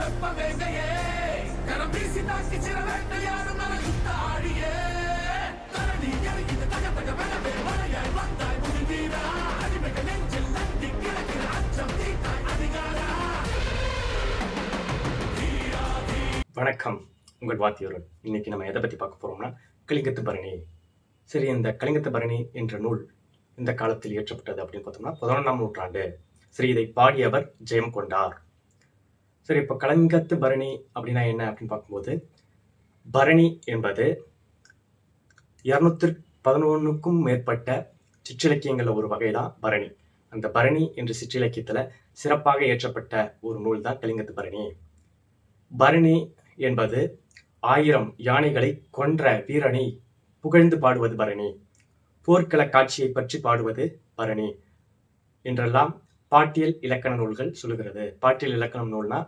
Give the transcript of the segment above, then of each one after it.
வெப்ப வேங்கையே கரம் வீசி தாக்கி சிற வேட்டையாடும் நரகுத்த ஆழியே தரணி எரிக்குது தக தக வெனவே மழையாய் வந்தாய் முகில் அடிமைகள் நெஞ்சில் நந்தி கிடக்கிற அச்சம் தீட்டாய் அதிகாரா வணக்கம். உங்கள் வாத்தியர்கள். இன்னைக்கு நம்ம எதை பற்றி பார்க்க போகிறோம்னா கலிங்கத்து பரணி. சரி இந்த கலிங்கத்து பரணி என்ற நூல் இந்த காலத்தில் இயற்றப்பட்டது அப்படின்னு பார்த்தோம்னா பதினொன்றாம் நூற்றாண்டு. சரி இதை பாடியவர் ஜெயம் கொண்டார். சரி இப்போ கலிங்கத்து பரணி அப்படின்னா என்ன அப்படின்னு பார்க்கும்போது பரணி என்பது இரநூத்தி பதினொன்றுக்கும் மேற்பட்ட சிற்றிலக்கியங்களில் ஒரு வகை தான் பரணி. அந்த பரணி என்ற சிற்றிலக்கியத்தில் சிறப்பாக இயற்றப்பட்ட ஒரு நூல் தான் கலிங்கத்து பரணி. பரணி என்பது ஆயிரம் யானைகளை கொன்ற வீரனை புகழ்ந்து பாடுவது பரணி. போர்க்கள காட்சியை பற்றி பாடுவது பரணி. என்றெல்லாம் பாட்டியல் இலக்கண நூல்கள் சொல்லுகிறது. பாட்டியல் இலக்கணம் நூல்னா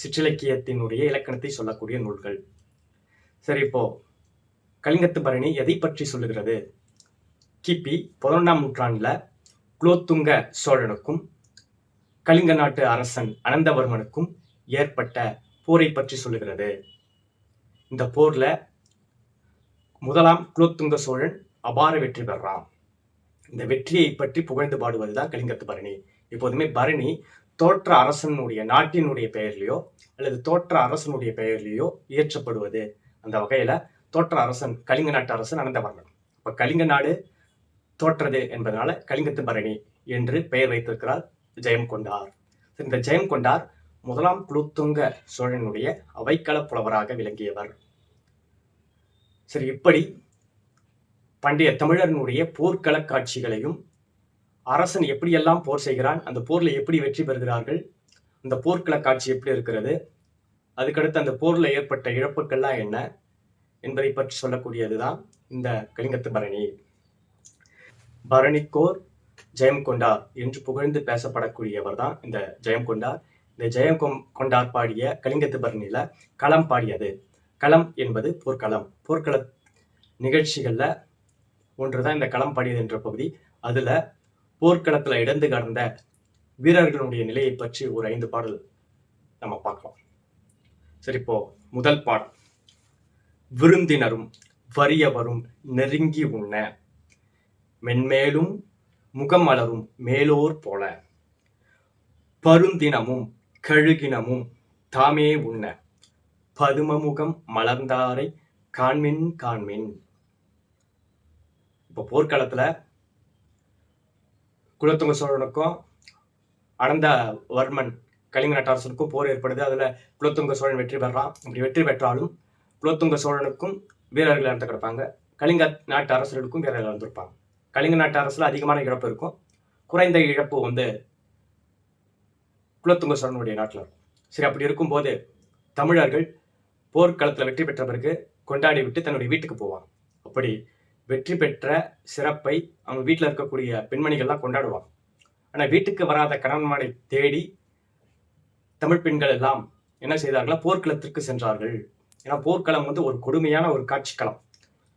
சிற்றிலக்கியத்தினுடைய இலக்கணத்தை சொல்லக்கூடிய நூல்கள். சரி இப்போ கலிங்கத்து பரணி எதை பற்றி சொல்லுகிறது? கிபி பதினொன்றாம் நூற்றாண்டில் குலோத்துங்க சோழனுக்கும் கலிங்க நாட்டு அரசன் அனந்தவர்மனுக்கும் ஏற்பட்ட போரை பற்றி சொல்லுகிறது. இந்த போரில் முதலாம் குலோத்துங்க சோழன் அபார வெற்றி பெறான். இந்த வெற்றியை பற்றி புகழ்ந்து பாடுவதுதான் கலிங்கத்து பரணி. எப்போதுமே பரணி தோற்ற அரசனுடைய நாட்டினுடைய பெயர்லையோ அல்லது தோற்ற அரசனுடைய பெயர்லையோ இயற்றப்படுவது. அந்த வகையில தோற்ற அரசன் கலிங்க நாட்டு அரசன் அனந்தவர்மன். இப்ப கலிங்க நாடு தோற்றது என்பதனால கலிங்கத்து பரணி என்று பெயர் வைத்திருக்கிறார் ஜெயம் கொண்டார். இந்த ஜெயம் கொண்டார் முதலாம் குலோத்துங்க சோழனுடைய அவைக்கள புலவராக விளங்கியவர். சரி இப்படி பண்டைய தமிழர்களுடைய போர்க்கள காட்சிகளையும் அரசன் எப்படியெல்லாம் போர் செய்கிறான் அந்த போர்ல எப்படி வெற்றி பெறுகிறார்கள் அந்த போர்க்கள காட்சி எப்படி இருக்கிறது அதுக்கடுத்து அந்த போர்ல ஏற்பட்ட இழப்புக்கள்லாம் என்ன என்பதை பற்றி சொல்லக்கூடியதுதான் இந்த கலிங்கத்து பரணி. பரணிக்கோர் ஜெயம் கொண்டார் என்று புகழ்ந்து பேசப்படக்கூடியவர் தான் இந்த ஜெயம் கொண்டார் இந்த ஜெயம் கொம்- கொண்டார் பாடிய கலிங்கத்து பரணியில களம் பாடியது. களம் என்பது போர்க்களம். போர்க்கள நிகழ்ச்சிகள்ல ஒன்றுதான் இந்த களம் பாடியது என்ற பகுதி. அதுல போர்க்களத்துல இடந்து கடந்த வீரர்களுடைய நிலையை பற்றி ஒரு ஐந்து பாடல் நம்ம பார்க்கலாம். சரி இப்போ முதல் பாடல். விருந்தினரும் வறியவரும் நெருங்கி உண்ண மென்மேலும் முகமலரும் மேலோர் போல. பருந்தினமும் கழுகினமும் தாமே உண்ண பதுமமுகம் மலர்ந்தாரை காண்மின் காண்மின். இப்போ போர்க்களத்துல குலத்துங்க சோழனுக்கும் அடந்த வர்மன் கலிங்க நட்டாரசனுக்கும் போர் ஏற்படுது. அதில் குலத்துங்க சோழன் வெற்றி பெறான் இப்படி வெற்றி பெற்றாலும் குலத்துங்க சோழனுக்கும் வீரர்கள் இறந்து கிடப்பாங்க. கலிங்க நாட்டு அரசர்களுக்கும் வீரர்கள் இறந்துருப்பாங்க. கலிங்க நாட்டு அரசில் அதிகமான இழப்பு இருக்கும். குறைந்த இழப்பு வந்து குலத்துங்க சோழனுடைய நாட்டில் இருக்கும். சரி அப்படி இருக்கும்போது தமிழர்கள் போர்க்களத்தில் வெற்றி பெற்ற பிறகு கொண்டாடி விட்டு தன்னுடைய வீட்டுக்கு போவாங்க. அப்படி வெற்றி பெற்ற சிறப்பை அவங்க வீட்டில் இருக்கக்கூடிய பெண்மணிகள்லாம் கொண்டாடுவாங்க. ஆனால் வீட்டுக்கு வராத கணவன்மாரை தேடி தமிழ் பெண்கள் எல்லாம் என்ன செய்தார்களா? போர்க்களத்திற்கு சென்றார்கள். ஏன்னா போர்க்களம் வந்து ஒரு கொடுமையான ஒரு காட்சிக்களம்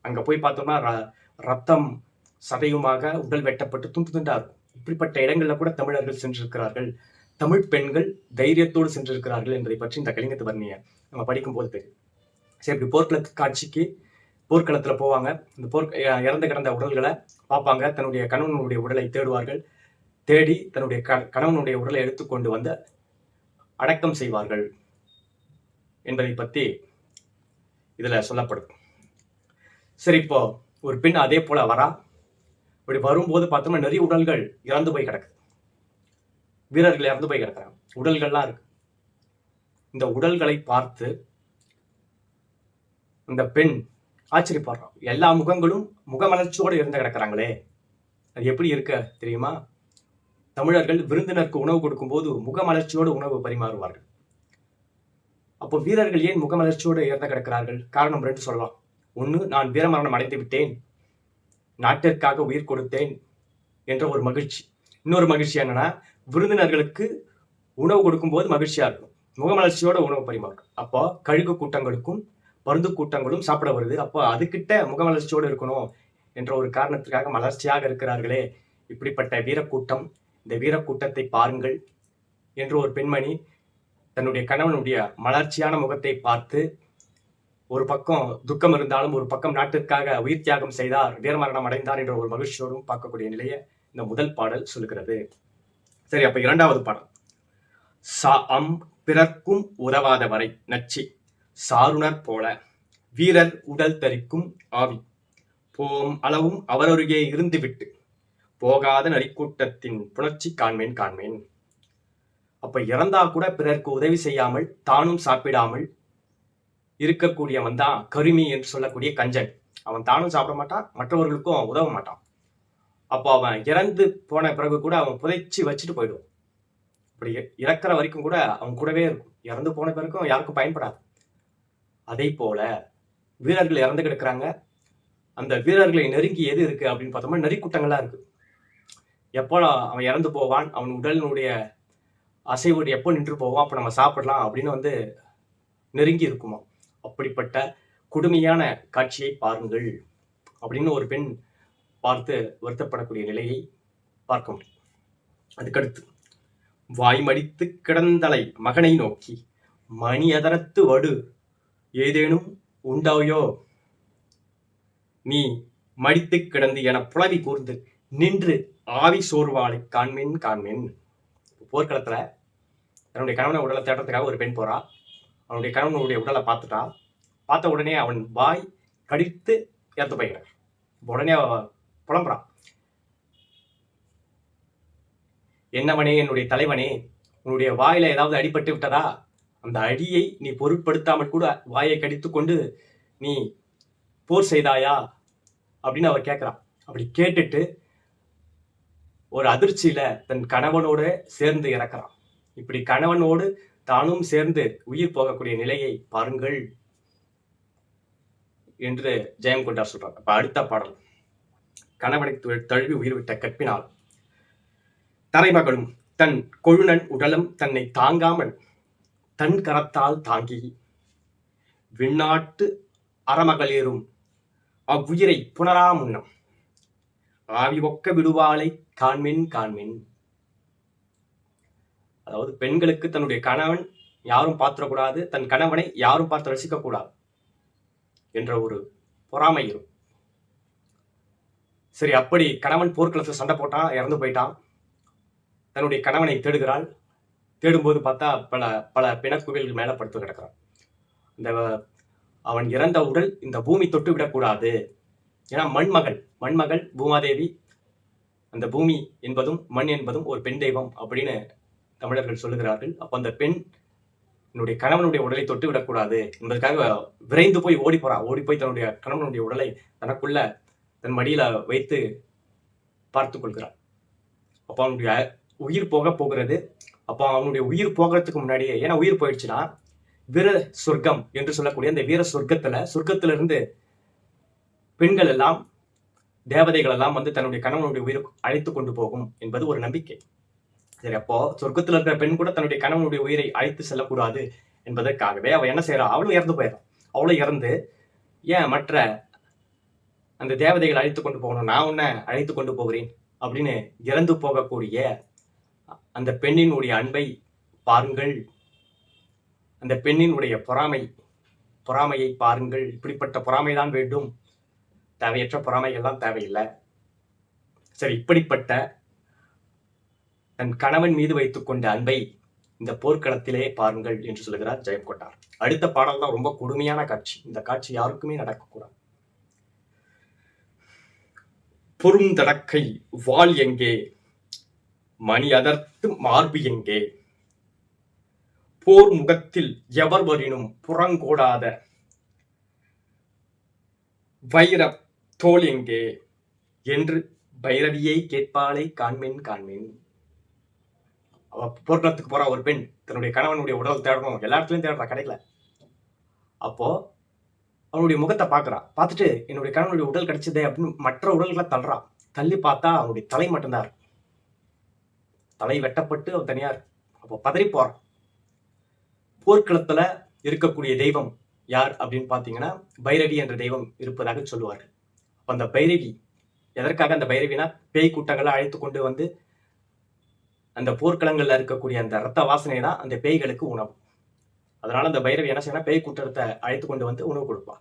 அங்கே போய் பார்த்தோம்னா ர- ரத்தம் சதையுமாக உடல் வெட்டப்பட்டு துண்டு துண்டா இருக்கும். இப்படிப்பட்ட இடங்களில் கூட தமிழர்கள் சென்றிருக்கிறார்கள். தமிழ் பெண்கள் தைரியத்தோடு சென்றிருக்கிறார்கள் என்பதை பற்றி இந்த கலிங்கத்து வர்ணியை நம்ம படிக்கும்போது தெரியும். சரி இப்படி போர்க்களத்து காட்சிக்கு போர்க்களத்துல போவாங்க. இந்த போர் இறந்து கிடந்த உடல்களை பார்ப்பாங்க. தன்னுடைய கணவனுடைய உடலை தேடுவார்கள். தேடி தன்னுடைய க- கணவனுடைய உடலை எடுத்துக்கொண்டு வந்து அடக்கம் செய்வார்கள் என்பதை பத்தி இதுல சொல்லப்படும். சரி இப்போ ஒரு பெண் அதே போல வரா. இப்படி வரும்போது பார்த்தோம்னா நிறைய உடல்கள் இறந்து போய் கிடக்குது. வீரர்கள் இறந்து போய் கிடக்குறாங்க. உடல்கள்லாம் இருக்கு. இந்த உடல்களை பார்த்து இந்த பெண் ஆச்சரியப்படுறோம். எல்லா முகங்களும் முகமலர்ச்சியோடு இருந்து கிடக்கிறாங்களே. அது எப்படி இருக்க தெரியுமா? தமிழர்கள் விருந்தினருக்கு உணவு கொடுக்கும்போது முகமலர்ச்சியோடு உணவு பரிமாறுவார்கள். அப்போ வீரர்கள் ஏன் முகமலர்ச்சியோடு இறந்து கிடக்கிறார்கள்? காரணம் ரெண்டு சொல்லலாம். ஒன்று நான் வீரமரணம் அடைந்து விட்டேன். நாட்டிற்காக உயிர் கொடுத்தேன் என்ற ஒரு மகிழ்ச்சி. இன்னொரு மகிழ்ச்சி என்னன்னா விருந்தினர்களுக்கு உணவு கொடுக்கும்போது மகிழ்ச்சியா இருக்கும். முகமலர்ச்சியோட உணவு பரிமாறும். அப்போ கழுகு கூட்டங்களுக்கும் மருந்து கூட்டங்களும் சாப்பிட வருது. அப்போ அதுகிட்ட முகமலர்ச்சியோடு இருக்கணும் என்ற ஒரு காரணத்திற்காக மலர்ச்சியாக இருக்கிறார்களே. இப்படிப்பட்ட வீரக்கூட்டம் இந்த வீரக்கூட்டத்தை பாருங்கள் என்று ஒரு பெண்மணி தன்னுடைய கணவனுடைய மலர்ச்சியான முகத்தை பார்த்து ஒரு பக்கம் துக்கம் இருந்தாலும் ஒரு பக்கம் நாட்டிற்காக உயிர் தியாகம் செய்தார் வீரமரணம் அடைந்தார் என்ற ஒரு மகிழ்ச்சியோடும் பார்க்கக்கூடிய நிலையை இந்த முதல் பாடல் சொல்கிறது சரி அப்ப இரண்டாவது பாடல். சா அம் பிறர்க்கும் உதவாத வரை நச்சி. சாருணர் போல. வீரர் உடல் தரிக்கும் ஆவி. போம் அளவும் அவரருகே இருந்துவிட்டு. போகாத நரிக்கூட்டத்தின் புணர்ச்சி காண்மேன் காண்மேன். அப்ப இறந்தா கூட பிறருக்கு உதவி செய்யாமல் தானும் சாப்பிடாமல் இருக்கக்கூடியவன் தான் கருமி என்று சொல்லக்கூடிய கஞ்சன். அவன் தானும் சாப்பிட மாட்டான் மற்றவர்களுக்கும் அவன் உதவ மாட்டான். அப்போ அவன் இறந்து போன பிறகு கூட அவன் புதைச்சி வச்சுட்டு போயிடுவான். இப்படி இறக்குற வரைக்கும் கூட அவன் கூடவே இருக்கும். இறந்து போன பிறகும் யாருக்கும் பயன்படாது. அதே போல வீரர்கள் இறந்து கிடக்குறாங்க. அந்த வீரர்களை நெருங்கி எது இருக்கு அப்படின்னு பார்த்தோம்னா நெறிக்கூட்டங்களா இருக்கு. எப்போ அவன் இறந்து போவான்? அவன் உடலினுடைய அசைவோடு எப்போ நின்று போவான்? அப்போ நம்ம சாப்பிடலாம் அப்படின்னு வந்து நெருங்கி இருக்குமா? அப்படிப்பட்ட கொடுமையான காட்சியை பாருங்கள் அப்படின்னு ஒரு பெண் பார்த்து வருத்தப்படக்கூடிய நிலையை பார்க்க முடியும். அதுக்கடுத்து வாய்மடித்து கிடந்தலை மகனை நோக்கி மணி அதரத்து வடு ஏதேனும் உண்டாயோ? நீ மடித்து கிடந்து என புலவி கூர்ந்து நின்று ஆவி சோர்வாளை காண்மேன் காண்மேன். போர்க்களத்துல தன்னுடைய கணவனை உடலை தேடுறதுக்காக ஒரு பெண் போறா. அவனுடைய கணவனுடைய உடலை பார்த்துட்டா. பார்த்த உடனே அவன் வாய் கடித்து இறந்து போய்கிறார் உடனே அவ புலம்புறான் என்னவனே என்னுடைய தலைவனே உன்னுடைய வாயில ஏதாவது அடிபட்டு விட்டதா? அந்த அடியை நீ பொருட்படுத்தாமல் கூட வாயை கடித்து கொண்டு நீ போர் செய்தாயா? அப்படின்னு அவர் கேட்கிறான். அப்படி கேட்டுட்டு ஒரு அதிர்ச்சியில தன் கணவனோட சேர்ந்து இறக்குறான். இப்படி கணவனோடு தானும் சேர்ந்து உயிர் போகக்கூடிய நிலையை பாருங்கள் என்று ஜெயம் கொண்டார் சொல்றார். அப்ப அடுத்த பாடல். கணவனை தழுவி உயிர் விட்ட கற்பினால். தரைமகளும் தன் கொழுநன் உடலம் தன்னை தாங்காமல் தன் கரத்தால் தாங்கி விண்ணாட்டு அறமகளிரும் அவ்வுயிரை புணரா முன்னம். ஆவி ஒக்க விடுவாளை காண்மின் காண்மின். அதாவது பெண்களுக்கு தன்னுடைய கணவன் யாரும் பார்த்துடக்கூடாது தன் கணவனை யாரும் பார்த்து ரசிக்க கூடாது என்ற ஒரு பொறாமை இருக்கும் சரி அப்படி கணவன் போர்க்களத்தில் சண்டை போட்டான் இறந்து போயிட்டான். தன்னுடைய கணவனை தேடுகிறாள். தேடும்போது பார்த்தா பல பல பிணக்குவியல்கள் மேல படுத்து கிடக்கிறான். இந்த அவன் இறந்த உடல் இந்த பூமி தொட்டு விடக்கூடாது. ஏன்னா மண்மகள் மண்மகள் பூமாதேவி அந்த பூமி என்பதும் மண் என்பதும் ஒரு பெண் தெய்வம் அப்படின்னு தமிழர்கள் சொல்லுகிறார்கள். அப்போ அந்த பெண் என்னுடைய கணவனுடைய உடலை தொட்டு விடக்கூடாது என்பதற்காக விரைந்து போய் ஓடி போறான் ஓடி போய் தன்னுடைய கணவனுடைய உடலை தனக்குள்ள தன் மடியில வைத்து பார்த்து கொள்கிறான் அப்போ அவனுடைய உயிர் போக போகிறது. அப்போ அவனுடைய உயிர் போகிறதுக்கு முன்னாடியே ஏன்னா உயிர் போயிடுச்சுன்னா வீர சொர்க்கம் என்று சொல்லக்கூடிய அந்த வீர சொர்க்கத்துல சொர்க்கத்துல இருந்து பெண்கள் எல்லாம் தேவதைகள் எல்லாம் வந்து தன்னுடைய கணவனுடைய உயிரை அழைத்து கொண்டு போகும் என்பது ஒரு நம்பிக்கை. சரி அப்போ சொர்க்கத்துல இருக்கிற பெண் கூட தன்னுடைய கணவனுடைய உயிரை அழைத்து செல்லக்கூடாது என்பதற்காகவே அவள் என்ன செய்யறா அவளும் இறந்து போயிடறான் அவளும் இறந்து ஏன் மற்ற அந்த தேவதைகள் அழைத்து கொண்டு போகணும்? நான் உன்னை அழைத்து கொண்டு போகிறேன் அப்படின்னு இறந்து போகக்கூடிய அந்த பெண்ணினுடைய அன்பை பாருங்கள். அந்த பெண்ணினுடைய பொறாமை பொறாமையை பாருங்கள். இப்படிப்பட்ட பொறாமை தான் வேண்டும். தேவையற்ற பொறாமை எல்லாம் தேவையில்லை. சரி இப்படிப்பட்ட தன் கணவன் மீது வைத்துக் கொண்ட அன்பை இந்த போர்க்களத்திலே பாருங்கள் என்று சொல்லுகிறார் ஜெயம் கொண்டார். அடுத்த பாடல் தான் ரொம்ப கொடுமையான காட்சி. இந்த காட்சி யாருக்குமே நடக்கக்கூடாது. பொருந்தடக்கை வாள் எங்கே? மணி அதர்த்து மார்பு எங்கே? போர் முகத்தில் எவர் வரினும் புறங்கோடாத வைர தோல் எங்கே? என்று பைரவியை கேட்பாளை காண்மேன் காண்மேன். அவ போர்க்களத்துக்கு போற ஒரு பெண். தன்னுடைய கணவனுடைய உடல் தேடணும். எல்லா இடத்துலயும் தேடுறா கிடைக்கல. அப்போ அவனுடைய முகத்தை பார்க்கறா. பார்த்துட்டு என்னுடைய கணவனுடைய உடல் கிடைச்சதே அப்படின்னு மற்ற உடல்களை தள்ளுறா. தள்ளி பார்த்தா அவனுடைய தலை மட்டும்தான். இருக்கும் தலை வெட்டப்பட்டு அவன் தனியா அப்போ பதறி போறான் போர்க்களத்துல இருக்கக்கூடிய தெய்வம் யார் அப்படின்னு பார்த்தீங்கன்னா பைரவி என்ற தெய்வம் இருப்பதாக சொல்லுவார்கள். அப்போ அந்த பைரவி எதற்காக அந்த பைரவினா பேய் கூட்டங்களை அழைத்து கொண்டு வந்து அந்த போர்க்களங்கள்ல இருக்கக்கூடிய அந்த ரத்த வாசனை தான் அந்த பேய்களுக்கு உணவு. அதனால அந்த பைரவி என்ன செய்யணும் பேய் கூட்டத்தை அழைத்து கொண்டு வந்து உணவு கொடுப்பா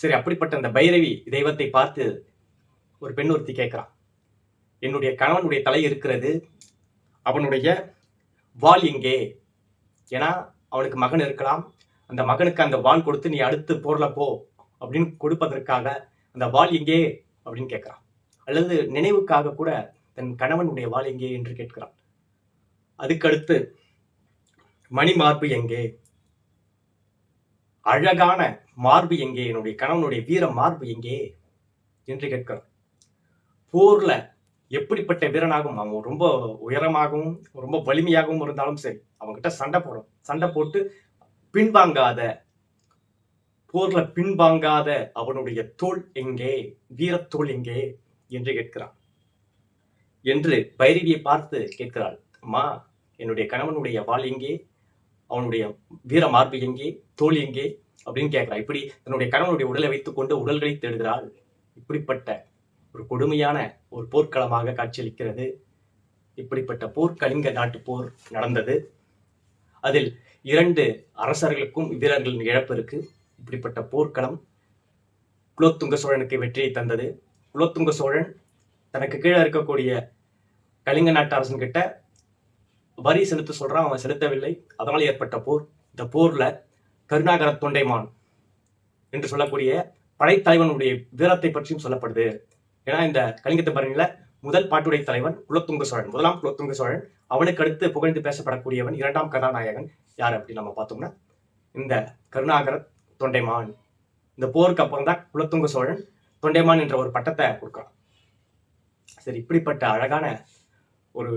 சரி அப்படிப்பட்ட அந்த பைரவி தெய்வத்தை பார்த்து ஒரு பெண் ஒருத்தி கேட்கிறான். என்னுடைய கணவனுடைய தலை இருக்கிறது. அவனுடைய வால் எங்கே ஏன்னா அவனுக்கு மகன் இருக்கலாம். அந்த மகனுக்கு அந்த வால் கொடுத்து நீ அடுத்து போர்ல போ அப்படின்னு கொடுப்பதற்காக அந்த வால் எங்கே அப்படின்னு கேட்கிறான். அல்லது நினைவுக்காக கூட தன் கணவனுடைய வால் எங்கே என்று கேட்கிறான். அதுக்கடுத்து மணி மார்பு எங்கே? அழகான மார்பு எங்கே? என்னுடைய கணவனுடைய வீர மார்பு எங்கே? என்று கேட்கிறான். போர்ல எப்படிப்பட்ட வீரனாகவும் அவன் ரொம்ப உயரமாகவும் ரொம்ப வலிமையாகவும் இருந்தாலும் சரி அவன்கிட்ட சண்டை போடும். சண்டை போட்டு பின்வாங்காத போர்ல பின்வாங்காத அவனுடைய தோல் எங்கே வீரத்தோல் எங்கே என்று கேட்கிறான். என்று பைரவியை பார்த்து கேட்கிறாள் அம்மா என்னுடைய கணவனுடைய வாள் எங்கே? அவனுடைய வீர மார்பு எங்கே? தோல் எங்கே? அப்படின்னு கேட்கிறான் இப்படி தன்னுடைய கணவனுடைய உடலை வைத்துக்கொண்டு உடல்களை தேடுகிறாள். இப்படிப்பட்ட ஒரு கொடுமையான ஒரு போர்க்களமாக காட்சியளிக்கிறது. இப்படிப்பட்ட போர் கலிங்க நாட்டு போர் நடந்தது. அதில் இரண்டு அரசர்களுக்கும் வீரர்களின் இழப்பு இருக்கு. இப்படிப்பட்ட போர்க்களம் குலோத்துங்க சோழனுக்கு வெற்றியை தந்தது. குலோத்துங்க சோழன் தனக்கு கீழே இருக்கக்கூடிய கலிங்க நாட்டு அரசன் கிட்ட வரி செலுத்த சொல்றான் அவன் செலுத்தவில்லை. அதனால் ஏற்பட்ட போர். இந்த போர்ல கருணாகர தொண்டைமான் என்று சொல்லக்கூடிய படைத்தலைவனுடைய வீரத்தை பற்றியும் சொல்லப்படுது. ஏன்னா இந்த கலிங்கத்து பரணியில முதல் பாட்டுடைய தலைவன் குலத்துங்க சோழன் முதலாம் குலத்துங்க சோழன். அவனுக்கு அடுத்து புகழ்ந்து பேசப்படக்கூடியவன் இரண்டாம் கதாநாயகன் யார் அப்படின்னு நம்ம பார்த்தோம்னா இந்த கருணாகர தொண்டைமான். இந்த போருக்கு அப்புறம் தான் குலத்துங்க சோழன் தொண்டைமான் என்ற ஒரு பட்டத்தை கொடுக்குறான். சரி இப்படிப்பட்ட அழகான ஒரு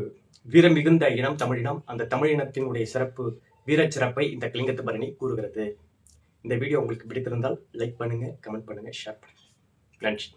வீரம் மிகுந்த இனம் தமிழினம் அந்த தமிழினத்தினுடைய சிறப்பு வீரச் சிறப்பை இந்த கலிங்கத்து பரணி கூறுகிறது. இந்த வீடியோ உங்களுக்கு பிடித்திருந்தால் லைக் பண்ணுங்க கமெண்ட் பண்ணுங்க ஷேர் பண்ணுங்க. நன்றி.